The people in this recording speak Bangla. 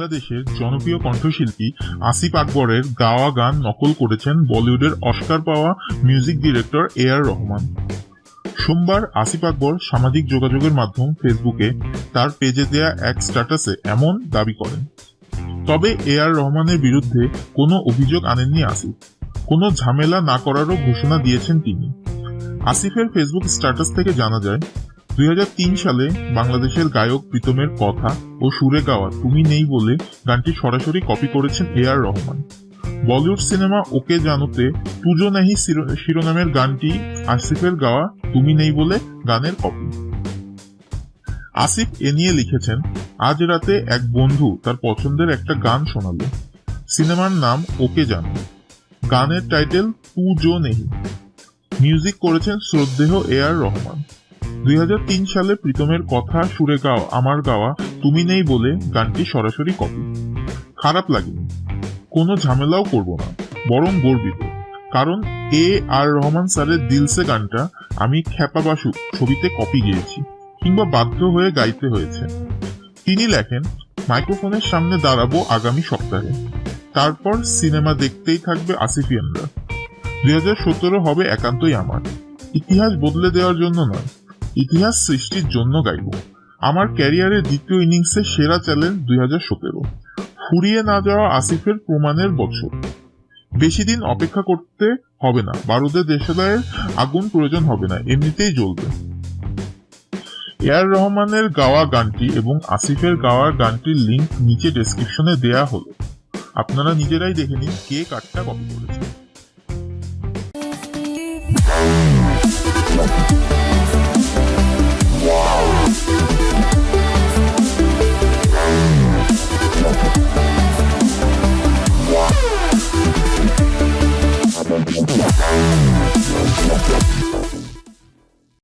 বাংলাদেশের জনপ্রিয় কণ্ঠশিল্পী আসিফ আকবরের গাওয়া গান নকল করেছেন বলিউডের অস্কার পাওয়া music director A R Rahman. সোমবার আসিফ আকবর সামাজিক যোগাযোগের মাধ্যম ফেসবুকে তার পেজে দেয়া এক স্ট্যাটাসে এমন দাবি করেন, তবে এ আর রহমানের বিরুদ্ধে কোনো অভিযোগ আনেননি আসিফ। কোনো ঝামেলা না করারও ঘোষণা দিয়েছেন তিনি। আসিফের ফেসবুক স্ট্যাটাস থেকে জানা যায় দুই হাজার তিন সালে বাংলাদেশের গায়ক প্রীতমের কথা ও সুরে গাওয়া তুমি নেই বলে গানটি সরাসরি কপি করেছেন A R Rahman. Bollywood cinema ওকে জানোতে তুজো নাহি শিরোনামের গানটি আসিফের গাওয়া তুমি নেই বলে গানের কপি। আসিফ এ নিয়ে লিখেছেন, আজ রাতে এক বন্ধু তার পছন্দের একটা গান শোনালো। সিনেমার নাম ওকে জানো। গানের টাইটেল তুজো নেহি। মিউজিক করেছেন শ্রদ্ধেয় এ আর রহমান। দুই হাজার তিন সালে প্রীতমের কথা সুরে গাও, আমার গাওয়া, তুমি নেই বলে গানটি সরাসরি কপি। খারাপ লাগেনি। কোনো ঝামেলাও করব না, বরং গর্বিত। কারণ এ আর রহমান স্যারের দিলসে গানটা আমি খ্যাপা বাসু ছবিতে কপি গিয়েছি, কিংবা বাধ্য হয়ে গাইতে হয়েছে। তিনি লেখেন, মাইক্রোফোনের সামনে দাঁড়াবো আগামী সপ্তাহে। তারপর সিনেমা দেখতেই থাকবে আসিফিয়ানরা। দুই হাজার সতেরো হবে একান্তই আমার। ইতিহাস বদলে দেওয়ার জন্য নয় ইতিহাস সৃষ্টির জন্য গাইব। আমার ক্যারিয়ারের দ্বিতীয় ইনিংসে সেরা চ্যালেঞ্জ দুই হাজার সতেরো। ফুরিয়ে না যাওয়া আসিফের প্রমাণের বছর। বেশি দিন অপেক্ষা করতে হবে না। বারুদে দেশালয়ের আগুন প্রয়োজন হবে না। এমনিতেই জ্বলবে। এআর রহমানের গাওয়া গানটি এবং আসিফের গাওয়া গানটির লিংক নিচে ডেসক্রিপশনে দেয়া হলো। আপনারা নিজেরাই দেখে নিন কে কারটা কপি করেছে। Bye.